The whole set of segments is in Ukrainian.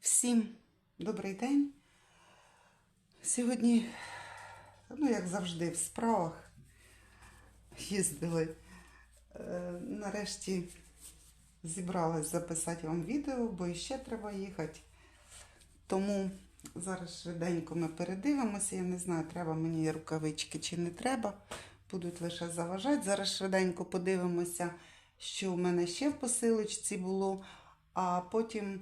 Всім добрий день. Сьогодні, ну, як завжди, в справах їздили. Е, нарешті зібралась записати вам відео, бо іще треба їхати. Тому зараз швиденько ми передивимося. Я не знаю, треба мені рукавички чи не треба. Будуть лише заважати. Зараз швиденько подивимося, що в мене ще в посилочці було, а потім.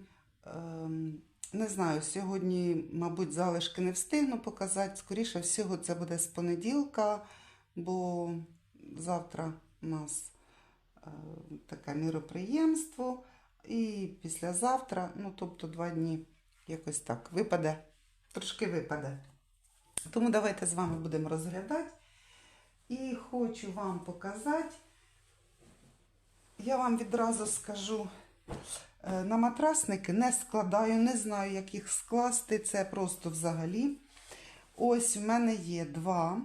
Ем, Не знаю, сьогодні, мабуть, залишки не встигну показати. Скоріше всього, це буде з понеділка, бо завтра у нас е, таке міроприємство. І післязавтра, ну тобто два дні, якось так, випаде, трошки випаде. Тому давайте з вами будемо розглядати. І хочу вам показати, я вам відразу скажу, На матрасники не складаю, не знаю, як їх скласти. Це просто взагалі. Ось в мене є два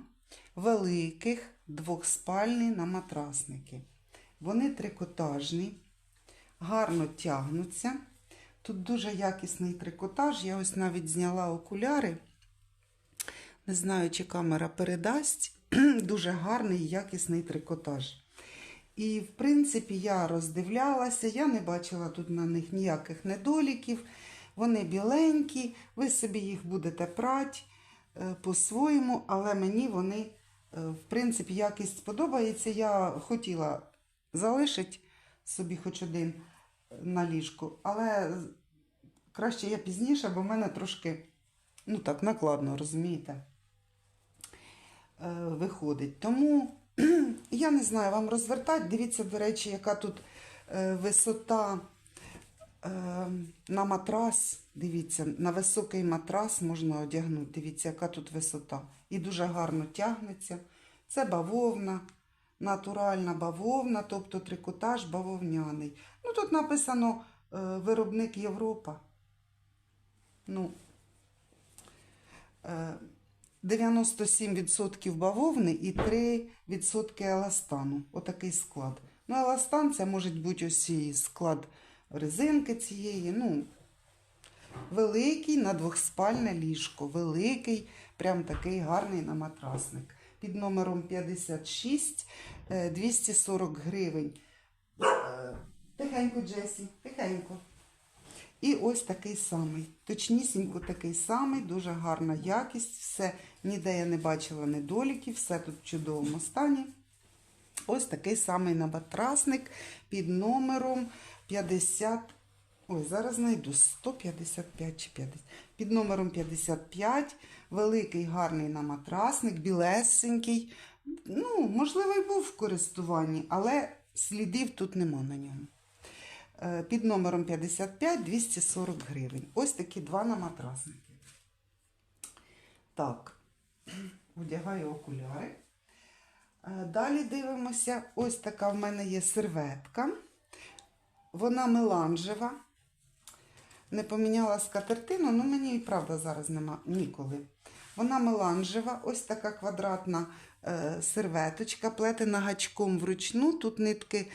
великих двохспальні наматрасники. Вони трикотажні, гарно тягнуться. Тут дуже якісний трикотаж. Я ось навіть зняла окуляри. Не знаю, чи камера передасть. Дуже гарний якісний трикотаж. І, в принципі, я роздивлялася, я не бачила тут на них ніяких недоліків. Вони біленькі, ви собі їх будете прати е, по-своєму, але мені вони, е, в принципі, якість сподобається. Я хотіла залишити собі хоч один е, на ліжку, але краще я пізніше, бо в мене трошки, ну так, накладно, розумієте, виходить. Тому. Я не знаю, вам розвертати. Дивіться, до речі, яка тут е, висота е, на матрас. Дивіться, на високий матрас можна одягнути. Дивіться, яка тут висота. І дуже гарно тягнеться. Це бавовна, натуральна бавовна, тобто трикотаж бавовняний. Ну, тут написано е, виробник Європа. Ну, 97% бавовни і 3% еластану. Отакий склад. Ну, еластан це може бути ось склад резинки цієї. Ну, великий на двохспальне ліжко. Великий, прям такий гарний на матрасник. Під номером 56 е, 240 гривень. Е, Тихенько, Джесі, тихенько. І ось такий самий. Точнісінько такий самий, дуже гарна якість. Все, ніде я не бачила недоліків, все тут в чудовому стані. Ось такий самий набатрасник під номером 50. Ой, зараз знайду 155 чи 50. Під номером 55. Великий гарний наматрасник, білесенький. Ну, можливо, і був в користуванні, але слідів тут нема на ньому. Е, Під номером 55 240 гривень. Ось такі два наматрасники. Так, одягаю окуляри. Е, Далі дивимося, ось така в мене є серветка. Вона меланжева. Не поміняла скатертину, але мені і правда зараз нема ніколи. Вона меланжева, ось така квадратна е, серветочка, плетена гачком вручну. Тут нитки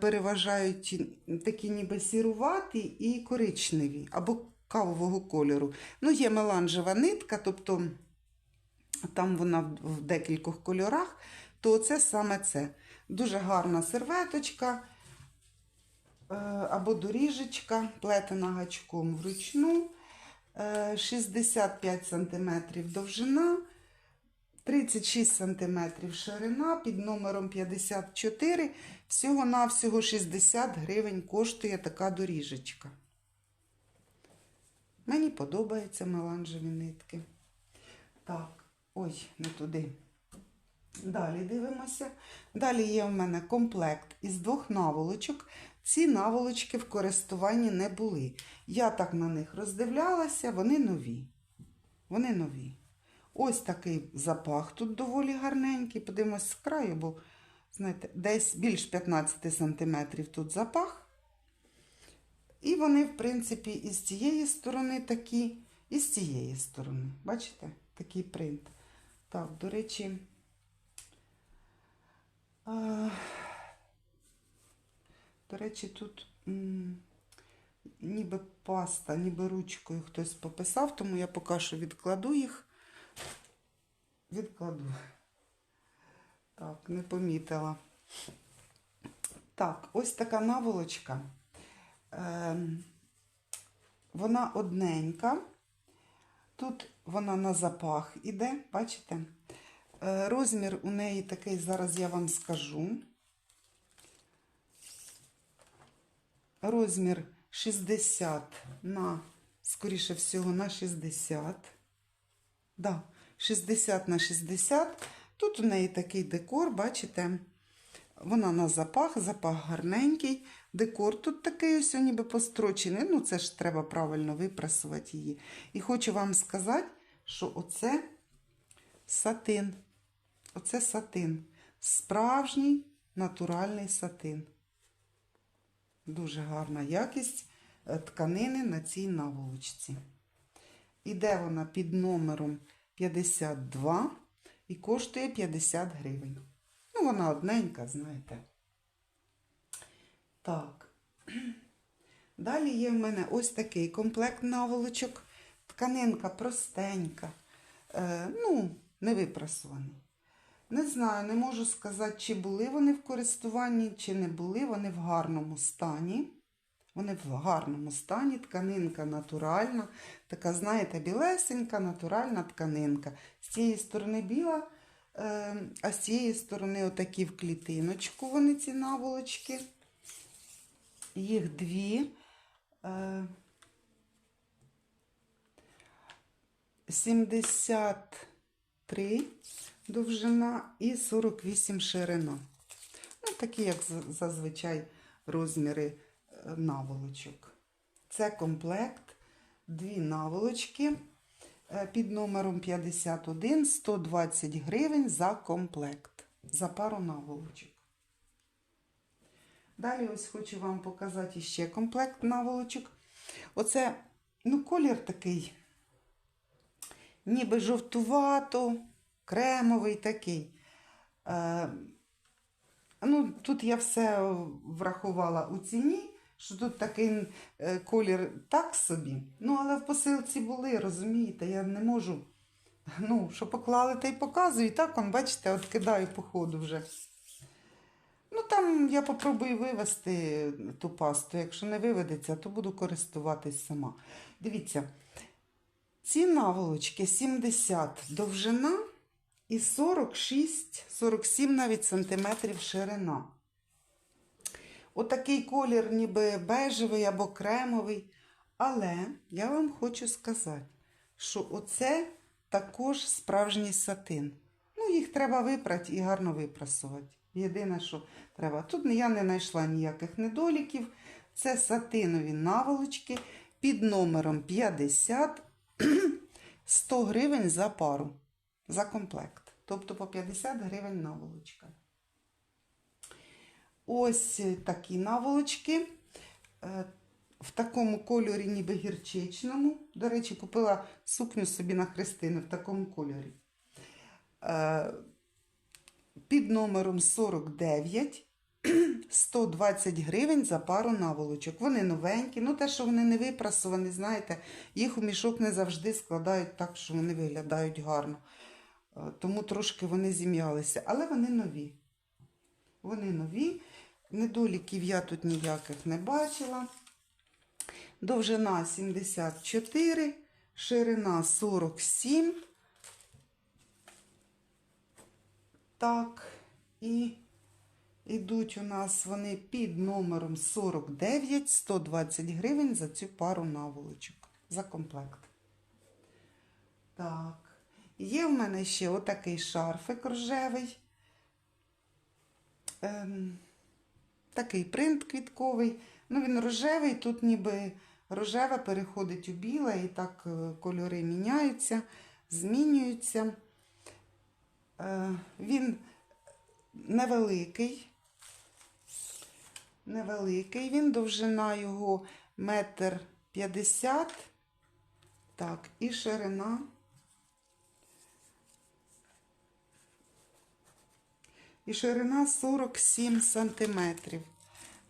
переважають такі ніби сіруваті і коричневі, або кавового кольору. Ну, є меланжева нитка, тобто там вона в- декількох кольорах, то це саме це. Дуже гарна серветочка е, або доріжечка, плетена гачком вручну. Е, 65 см довжина, 36 см ширина під номером 54. Всього-навсього 60 гривень коштує така доріжечка. Мені подобаються меланжеві нитки. Так, ой, не туди. Далі дивимося. Далі є в мене комплект із двох наволочок. Ці наволочки в користуванні не були. Я так на них роздивлялася, вони нові. Вони нові. Ось такий запах тут доволі гарненький. Подивимось з краю, бо, знаєте, десь більш 15 см тут запах. І вони, в принципі, і з цієї сторони такі, і з цієї сторони. Бачите? Такий принт. Так, до речі. А, до речі, тут м, ніби паста, ніби ручкою хтось пописав, тому я поки що відкладу їх. Відкладу. Так, не помітила. Так, ось така наволочка. Ем, вона одненька. Тут вона на запах іде, бачите? Е, Розмір у неї такий, зараз я вам скажу. Розмір 60 на, скоріше всього, на 60. Да, 60 на 60. Тут у неї такий декор, бачите? Вона на запах, запах гарненький. Декор тут такий ось ніби построчений. Ну, це ж треба правильно випрасувати її. І хочу вам сказати, що оце сатин. Оце сатин. Справжній натуральний сатин. Дуже гарна якість е, тканини на цій наволочці. Іде вона під номером 52 і коштує 50 гривень. Ну, вона одненька, знаєте. Так. Далі є в мене ось такий комплект наволочок. Тканинка простенька, е, ну, не випрасуваний. Не знаю, не можу сказати, чи були вони в користуванні, чи не були. Вони в гарному стані. Вони в гарному стані, тканинка натуральна, така, знаєте, білесенька, натуральна тканинка. З цієї сторони біла, е, а з цієї сторони отакі в клітиночку вони ці наволочки. Їх дві. Е, 73 довжина і 48 ширина. Ну, такі, як зазвичай, розміри е, наволочок. Це комплект, дві наволочки е, під номером 51, 120 гривень за комплект, за пару наволочок. Далі ось хочу вам показати ще комплект наволочок. Оце, ну, колір такий, ніби жовтувато, кремовий такий. Е, ну, тут я все врахувала у ціні, що тут такий е, колір так собі. Ну, але в посилці були, розумієте, я не можу. Ну, що поклали, та й показую. І так, он, бачите, от кидаю по ходу вже. Ну, там я попробую вивести ту пасту. Якщо не виведеться, то буду користуватись сама. Дивіться, ці наволочки 70 довжина і 46-47 навіть сантиметрів ширина. Отакий колір, ніби бежевий або кремовий. Але я вам хочу сказати, що оце також справжній сатин. Ну, їх треба випрати і гарно випрасувати. Єдине, що треба. Тут я не знайшла ніяких недоліків. Це сатинові наволочки під номером 50 100 гривень за пару, за комплект. Тобто по 50 гривень наволочка. Ось такі наволочки. Е, В такому кольорі, ніби гірчичному. До речі, купила сукню собі на Христину в такому кольорі. Е, Під номером 49 120 гривень за пару наволочок. Вони новенькі. Ну, те, що вони не випрасовані, знаєте, їх у мішок не завжди складають так, що вони виглядають гарно. Е, Тому трошки вони зім'ялися. Але вони нові. Вони нові. Недоліків я тут ніяких не бачила. Довжина 74, ширина 47. Так, і йдуть у нас вони під номером 49, 120 гривень за цю пару наволочок. За комплект. Так. Є в мене ще отакий шарфик рожевий. Ем, такий принт квітковий. Ну, він рожевий, тут ніби рожеве переходить у біле, і так е, кольори міняються, змінюються. Е, Він невеликий. Невеликий він, довжина його метр п'ятдесят. Так, і ширина. І ширина 47 сантиметрів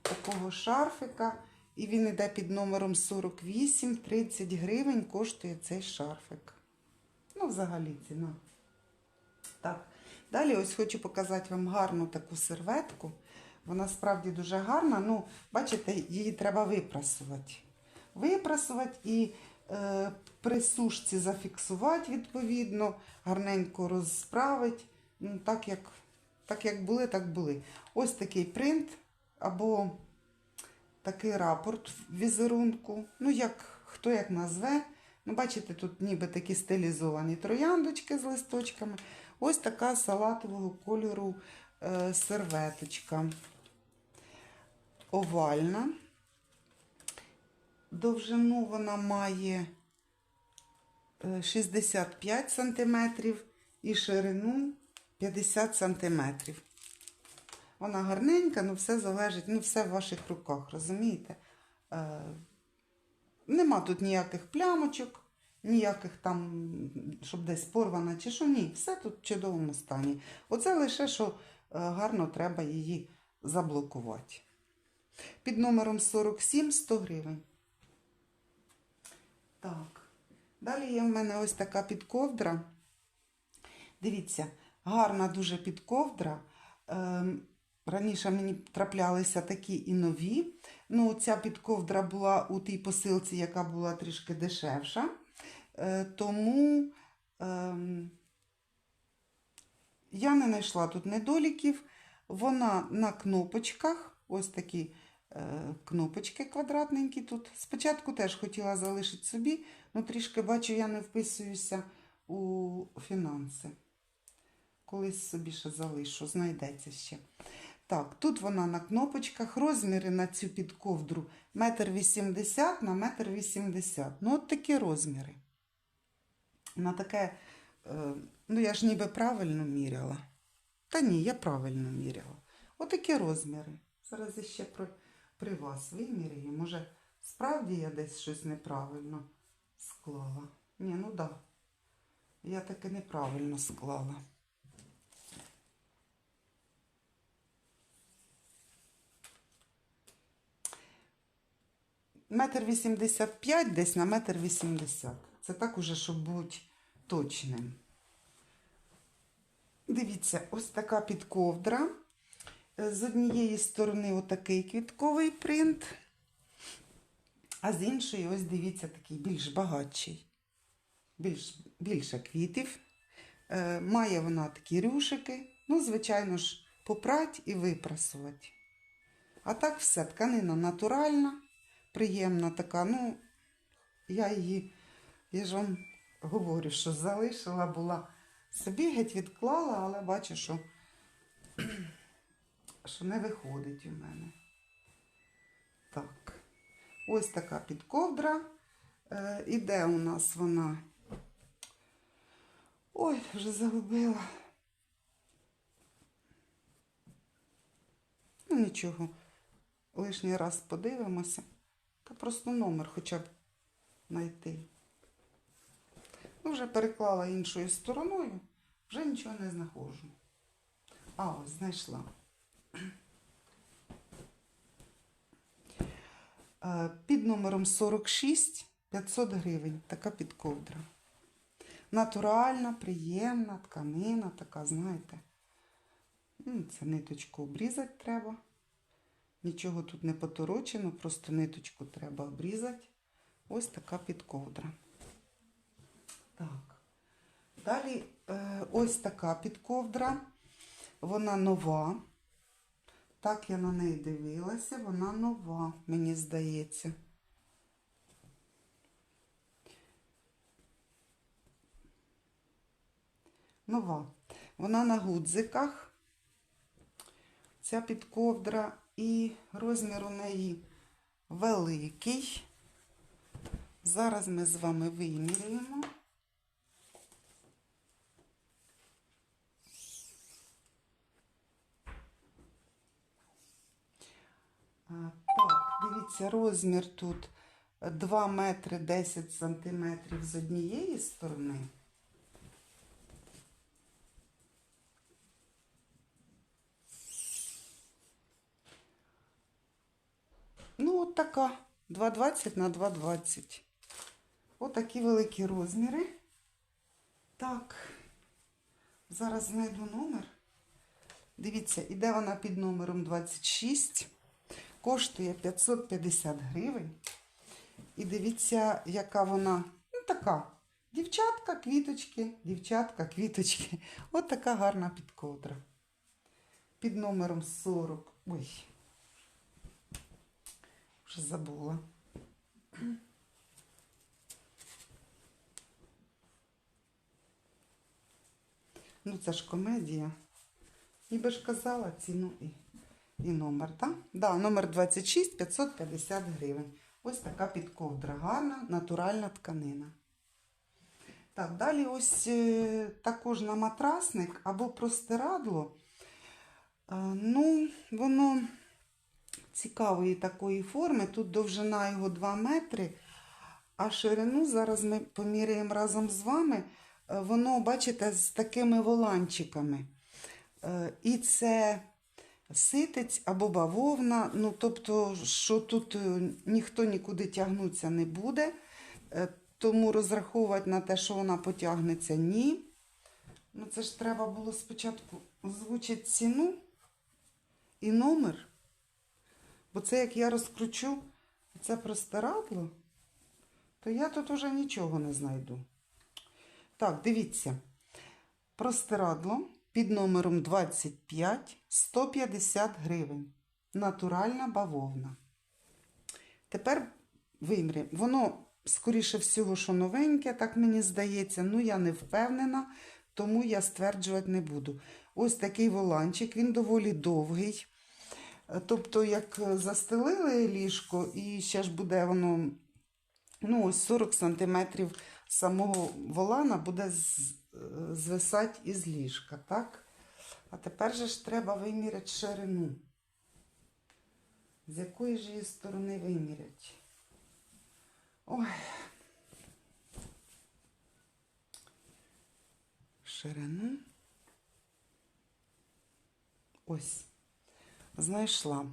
такого шарфика. І він йде під номером 48, 30 гривень коштує цей шарфик. Ну, взагалі ціна. Так. Далі ось хочу показати вам гарну таку серветку. Вона справді дуже гарна. Ну, бачите, її треба випрасувати. Випрасувати і е, при сушці зафіксувати відповідно, гарненько розправити. Ну, так, як, так як були, так були. Ось такий принт або такий рапорт в візерунку. Ну, як хто як назве. Ну, бачите, тут ніби такі стилізовані трояндочки з листочками. Ось така салатового кольору е, серветочка. Овальна. Довжину вона має е, 65 см і ширину 50 см. Вона гарненька, ну все залежить, ну все в ваших руках, розумієте? Е, нема тут ніяких плямочок, ніяких там, щоб десь порвана чи що. Ні, все тут в чудовому стані. Оце лише, що е, гарно треба її заблокувати. Під номером 47 100 гривень. Так. Далі є в мене ось така підковдра. Дивіться, гарна дуже підковдра. Ем, Раніше мені траплялися такі і нові. Ну, ця підковдра була у тій посилці, яка була трішки дешевша. Е, тому ем, я не знайшла тут недоліків. Вона на кнопочках, ось такі е, кнопочки квадратненькі тут. Спочатку теж хотіла залишити собі, але трішки бачу, я не вписуюся у фінанси. Колись собі ще залишу, знайдеться ще. Так, тут вона на кнопочках. Розміри на цю підковдру 1,80 на 1,80 м. Ну, от такі розміри. На таке, е, ну я ж ніби правильно міряла. Та ні, я правильно міряла. Отакі розміри. Зараз я ще при, при вас виміряю. Може, справді я десь щось неправильно склала. Ні, ну да. Я таки неправильно склала. Метр вісімдесят п'ять десь на метр вісімдесят. Це так уже, щоб бути точним. Дивіться, ось така підковдра. З однієї сторони отакий квітковий принт, а з іншої, ось дивіться, такий більш багатший. Більш, більше квітів. Е, має вона такі рюшики. Ну, звичайно ж, попрать і випрасувати. А так все, тканина натуральна, приємна така. Ну, я її, я ж вам говорю, що залишила була. Собі геть відклала, але бачу, що, що не виходить у мене. Так. Ось така підковдра. Е, іде у нас вона. Ой, вже загубила. Ну нічого. Лишній раз подивимося. Та просто номер хоча б знайти. Ну, вже переклала іншою стороною, вже нічого не знаходжу. А, ось знайшла. Е, Під номером 46 500 гривень. Така підковдра. Натуральна, приємна тканина, така, знаєте. Це ниточку обрізати треба. Нічого тут не поторочено, просто ниточку треба обрізати. Ось така підковдра. Так. Далі е, ось така підковдра. Вона нова. Так я на неї дивилася, вона нова, мені здається. Нова. Вона на гудзиках. Ця підковдра і розмір у неї великий. Зараз ми з вами виміряємо. А, Так, дивіться, розмір тут 2 метри 10 сантиметрів з однієї сторони. Ну, от така 2,20 на 2,20. Отакі великі розміри. Так, зараз знайду номер. Дивіться, іде вона під номером 26. Коштує 550 гривень. І дивіться, яка вона, ну така. Дівчатка, квіточки, дівчатка, квіточки. От така гарна підковдра. Під номером 40. Ой. Вже забула. Ну, це ж комедія. Ніби ж казала ціну і, і номер, так? Да, номер 26 550 гривень. Ось така підковдра. Гарна, натуральна тканина. Так, далі ось е, також на матрасник або простирадло. Е, ну, воно цікавої такої форми. Тут довжина його 2 метри, а ширину зараз ми поміряємо разом з вами. Е, Воно, бачите, з такими воланчиками. Е, І це ситець або бавовна. Ну, тобто, що тут е, ніхто нікуди тягнутися не буде. Тому розраховувати на те, що вона потягнеться, ні. Ну, це ж треба було спочатку озвучити ціну і номер. Бо це як я розкручу це простирадло, то я тут уже нічого не знайду. Так, дивіться. Простирадло під номером 25 150 гривень. Натуральна бавовна. Тепер вимрі. Воно, скоріше всього, що новеньке, так мені здається. Ну, я не впевнена, тому я стверджувати не буду. Ось такий воланчик, він доволі довгий. Е, Тобто, як застелили ліжко, і ще ж буде воно ну, ось 40 см самого волана буде е, звисати із ліжка, так? А тепер же ж треба виміряти ширину. З якої ж її сторони виміряти? Ой. Ширину. Ось. Знайшла.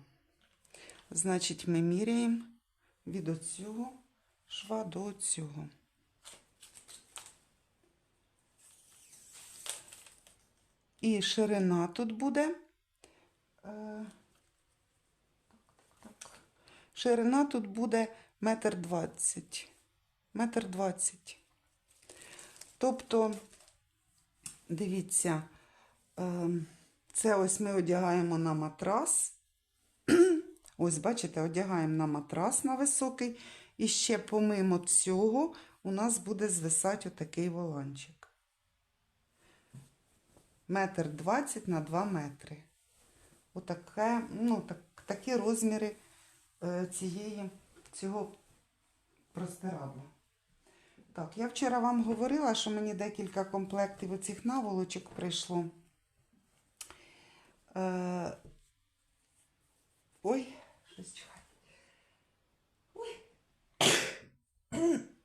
Значить, ми міряємо від оцього шва до цього. І ширина тут буде. е. Ширина тут буде метр двадцять. Метр двадцять. Тобто, дивіться, е, це ось ми одягаємо на матрас. Ось, бачите, одягаємо на матрас на високий. І ще помимо цього у нас буде звисати отакий воланчик. Метр двадцять на 2 метри. Отаке, ну, так, такі розміри е, цієї, цього простирадла. Так, я вчора вам говорила, що мені декілька комплектів оцих наволочок прийшло. Е, ой, щось чхає.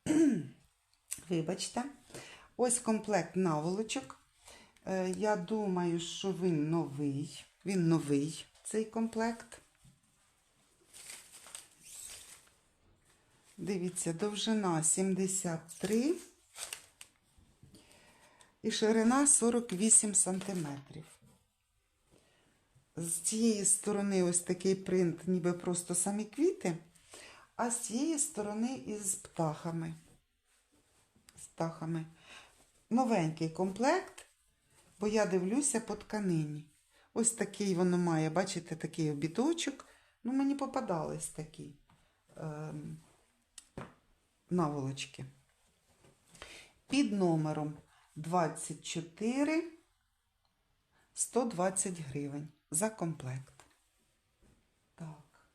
Вибачте, ось комплект наволочок. Е, Я думаю, що він новий. Він новий, цей комплект. Дивіться, довжина 73 і ширина 48 сантиметрів. З цієї сторони ось такий принт, ніби просто самі квіти, а з цієї сторони із птахами. З птахами. Новенький комплект, бо я дивлюся по тканині. Ось такий воно має, бачите, такий обідочок. Ну, мені попадались такі ем, наволочки. Під номером 24 120 гривень за комплект. Так.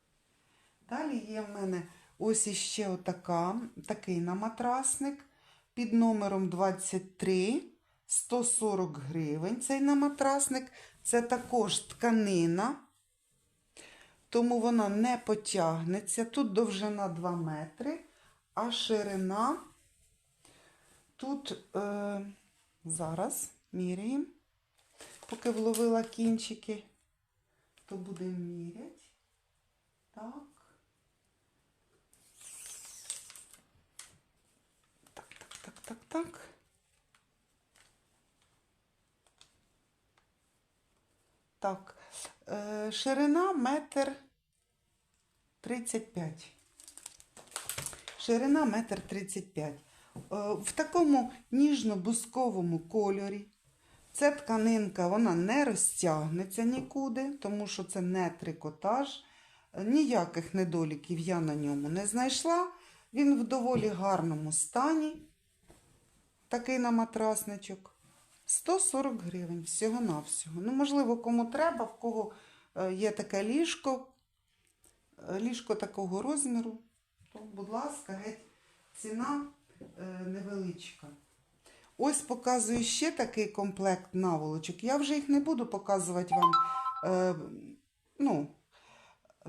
Далі є в мене ось іще отака, такий наматрасник під номером 23 140 гривень. Цей наматрасник. Це також тканина, тому вона не потягнеться. Тут довжина 2 метри, а ширина тут е, зараз міряємо. Поки вловила кінчики, то буде мірять. Так. Так, так, так, так, так. Так, е, ширина метр 35. Ширина метр 35. Е, в такому ніжно-бусковому кольорі Ця тканинка вона не розтягнеться нікуди, тому що це не трикотаж. Ніяких недоліків я на ньому не знайшла. Він в доволі гарному стані. Такий на матрасничок. 140 гривень всього-навсього. Ну, можливо, кому треба, в кого е, є таке ліжко, е, ліжко такого розміру, то, будь ласка, геть ціна е, невеличка. Ось показую ще такий комплект наволочок. Я вже їх не буду показувати вам, е, ну,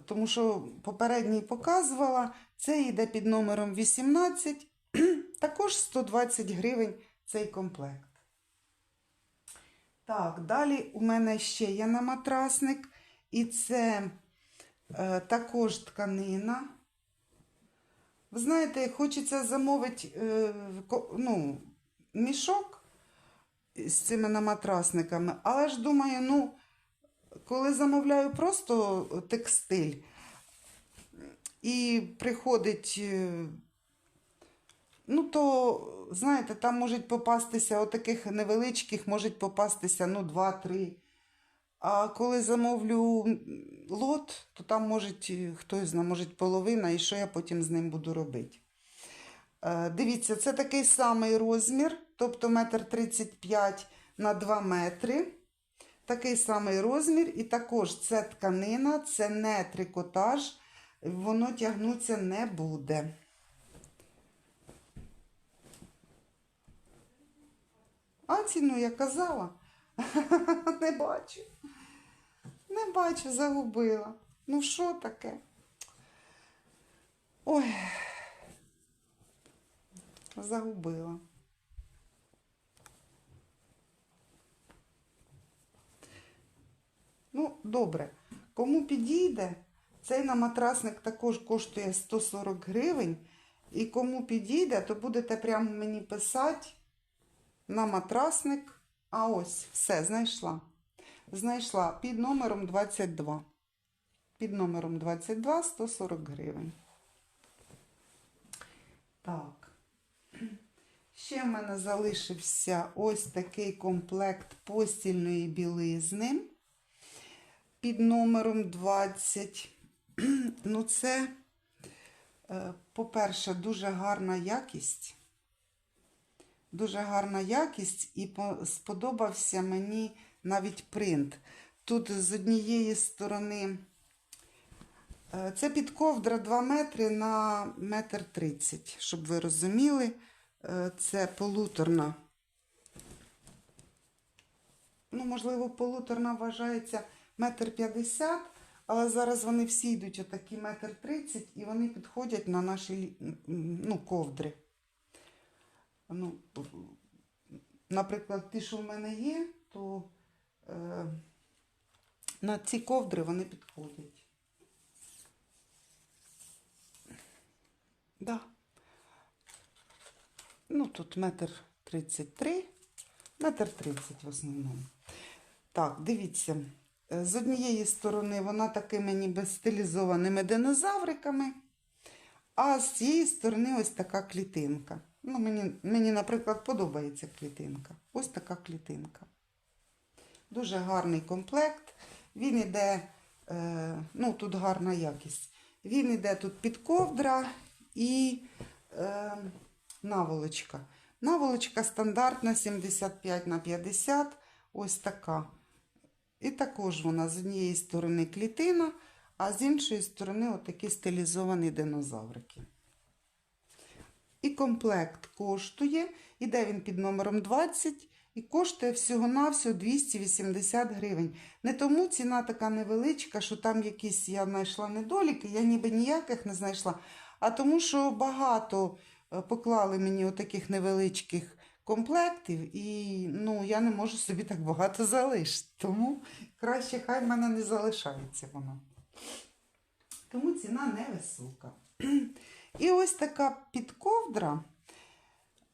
тому що попередній показувала. Це йде під номером 18, також 120 гривень цей комплект. Так, далі у мене ще є на матрасник, і це е, також тканина. Ви знаєте, хочеться замовити е, ну, мішок з цими наматрасниками, але ж думаю, ну, коли замовляю просто текстиль, і приходить, е, ну, то, знаєте, там можуть попастися, отаких невеличких, можуть попастися, ну, два-три. А коли замовлю лот, то там можуть, е, хтось знає, може половина, і що я потім з ним буду робити. Е, Дивіться, це такий самий розмір, тобто метр 35 на 2 метри. Такий самий розмір, і також це тканина, це не трикотаж, воно тягнутися не буде. А ціну я казала, не бачу. Не бачу, загубила. Ну що таке? Ой, загубила. Ну, добре. Кому підійде, цей наматрасник також коштує 140 гривень. І кому підійде, то будете прямо мені писати на матрасник. А ось, все, знайшла. Знайшла під номером 22. Під номером 22 140 гривень. Так. Ще в мене залишився ось такий комплект постільної білизни під номером 20. Ну, це, е, по-перше, дуже гарна якість. Дуже гарна якість, і сподобався мені навіть принт. Тут з однієї сторони е, це підковдра 2 метри на метр 30, щоб ви розуміли. Е, Це полуторна. Ну, можливо, полуторна вважається метр 50, але зараз вони всі йдуть отакі метр 30 і вони підходять на наші ну, ковдри. Ну, наприклад, ті, що в мене є, то е, на ці ковдри вони підходять. Да. Ну, тут метр 33, метр 30 в основному. Так, дивіться. Е, З однієї сторони вона такими ніби стилізованими динозавриками, а з цієї сторони ось така клітинка. Ну, мені, мені, наприклад, подобається клітинка. Ось така клітинка. Дуже гарний комплект. Він іде, е, ну тут гарна якість. Він іде тут під ковдра і е, наволочка. Наволочка стандартна 75 на 50, ось така. І також вона з однієї сторони клітина, а з іншої сторони отакі стилізовані динозаврики. І комплект коштує, іде він під номером 20 і коштує всього-навсього 280 гривень. Не тому ціна така невеличка, що там якісь я знайшла недоліки, я ніби ніяких не знайшла, а тому, що багато поклали мені отаких невеличких комплектів, і ну, я не можу собі так багато залишити. Тому краще хай в мене не залишається воно. Тому ціна невисока. І ось така підковдра.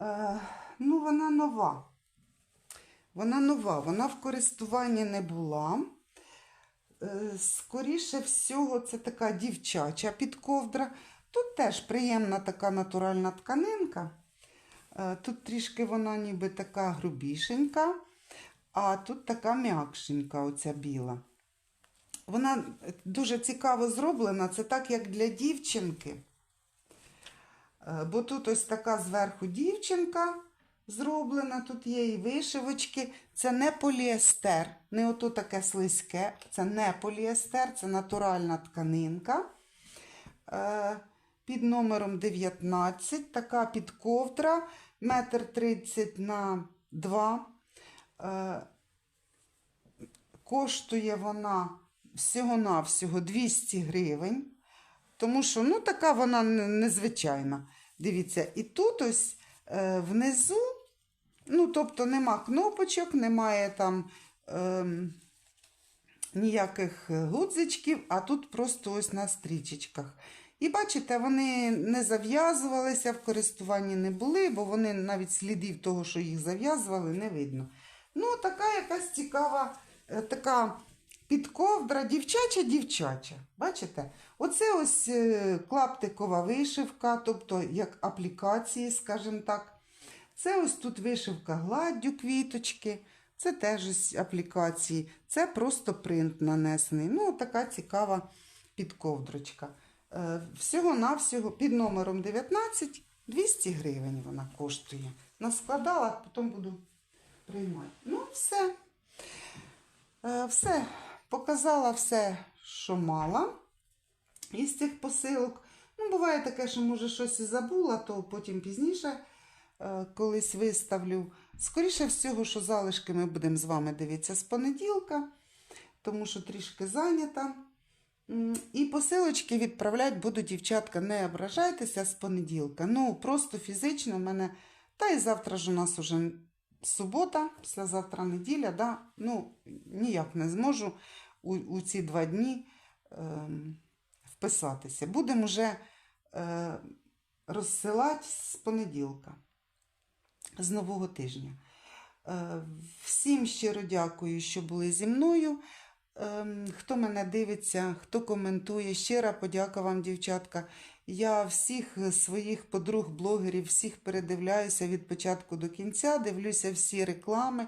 Е, ну, вона нова. Вона нова, вона в користуванні не була. Е, Скоріше всього, це така дівчача підковдра. Тут теж приємна така натуральна тканинка. Е, Тут трішки вона ніби така грубішенька, а тут така м'якшенька, оця біла. Вона дуже цікаво зроблена, це так, як для дівчинки. Е, Бо тут ось така зверху дівчинка зроблена, тут є і вишивочки. Це не поліестер, не ото таке слизьке, це не поліестер, це натуральна тканинка. Е, Під номером 19, така підковдра, метр 30 на 2. Е, Коштує вона всього-навсього 200 гривень. Тому що ну, така вона незвичайна. Дивіться, і тут ось е, внизу, ну, тобто нема кнопочок, немає там ем, ніяких гудзичків, а тут просто ось на стрічечках. І бачите, вони не зав'язувалися, в користуванні не були, бо вони навіть слідів того, що їх зав'язували, не видно. Ну, така якась цікава, е, така підковдра, дівчача, дівчача. Бачите? Оце ось е, клаптикова вишивка, тобто як аплікації, скажімо так. Це ось тут вишивка гладдю квіточки. Це теж ось аплікації. Це просто принт нанесений. Ну, така цікава підковдрочка. Е, Всього-навсього під номером 19 200 гривень вона коштує. Наскладала, потім буду приймати. Ну, все. Е, Все. Показала все, що мала із цих посилок. Ну, буває таке, що може щось і забула, то потім пізніше е, колись виставлю. Скоріше всього, що залишки ми будемо з вами дивитися з понеділка, тому що трішки зайнята. І посилочки відправляти буду, дівчатка, не ображайтеся з понеділка. Ну, просто фізично в мене. Та і завтра ж у нас уже субота, післязавтра неділя, да? ну, ніяк не зможу у, у ці два дні ем, вписатися. Будемо вже е, розсилати з понеділка, з нового тижня. Е, всім щиро дякую, що були зі мною. Ем, Хто мене дивиться, хто коментує, щира подяка вам, дівчатка. Я всіх своїх подруг, блогерів, всіх передивляюся від початку до кінця, дивлюся всі реклами,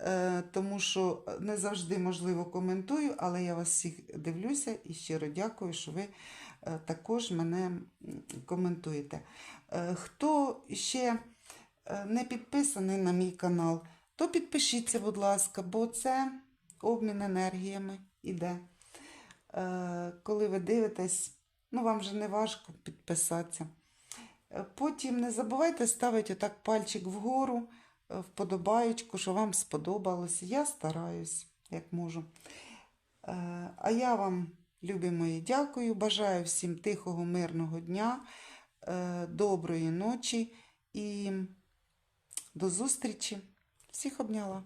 е, тому що не завжди можливо коментую, але я вас всіх дивлюся і щиро дякую, що ви е, також мене коментуєте. Е, Хто ще не підписаний на мій канал, то підпишіться, будь ласка, бо це обмін енергіями іде. Е, Коли ви дивитесь, ну вам вже не важко підписатися. Е, Потім не забувайте ставити отак пальчик вгору, е, вподобаєчку, що вам сподобалось. Я стараюсь, як можу. А я вам, любі мої, дякую. Бажаю всім тихого, мирного дня, доброї ночі і до зустрічі. Всіх обняла.